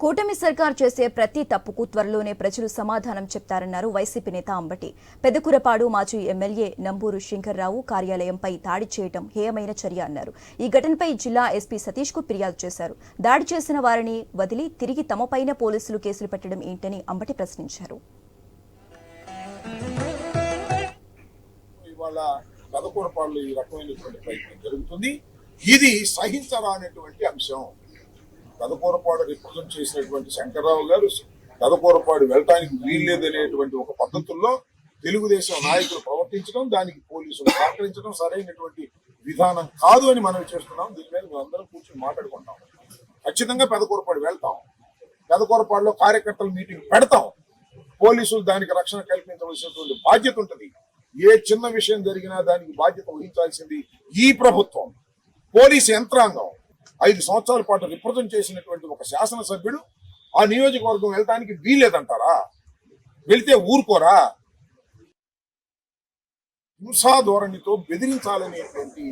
కూటమి సర్కార్ చేసే ప్రతి తప్పుకు త్వరలోనే ప్రజలు సమాధానం చెప్తారన్నారు వైసీపీ నేత అంబటి. పెదకురపాడు మాజీ ఎమ్మెల్యే నంబూరు శంకర్రావు కార్యాలయంపై దాడి చేయడం హేయమైన చర్య అన్నారు. ఈ ఘటనపై జిల్లా ఎస్పీ సతీష్కు ఫిర్యాదు చేశారు. దాడి చేసిన వారిని వదిలి తిరిగి తమపైన పోలీసులు కేసులు పెట్టడం ఏంటని అంబటి ప్రశ్నించారు. ఈ రకమైనటువంటి ప్రయత్నం జరుగుతుంది. ఇది సహించరానటువంటి అంశం. గదకూరపాడు రిప్రజెంట్ చేసినటువంటి శంకర్రావు గారు గదకూరపాడు వెళ్ళటానికి వీల్లేదనేటువంటి ఒక పద్ధతుల్లో తెలుగుదేశం నాయకులు ప్రవర్తించడం దానికి పోలీసులు సహకరించడం సరైనటువంటి విధానం కాదు అని మనం చేస్తున్నాం. దీని మీద మేమందరం కూర్చొని మాట్లాడుకుంటాం ఖచ్చితంగా పెదకూరపాడు వెళ్తాం. పెదకూరపాడులో కార్యకర్తల మీటింగ్ పెడతాం. పోలీసులు దానికి రక్షణ కల్పించవలసినటువంటి బాధ్యత ఉంటుంది. ఏ చిన్న విషయం జరిగినా దానికి బాధ్యత వహించాల్సింది ఈ ప్రభుత్వం. పోలీసు యంత్రాంగం. ఐదు సంవత్సరాల పాటు రిప్రజెంట్ చేసినటువంటి ఒక శాసనసభ్యుడు ఆ నియోజకవర్గం వెళ్ళటానికి వీలేదంటారా వెళ్తే ఊరుకోరా? హింసా ధోరణితో బెదిరించాలనేటువంటి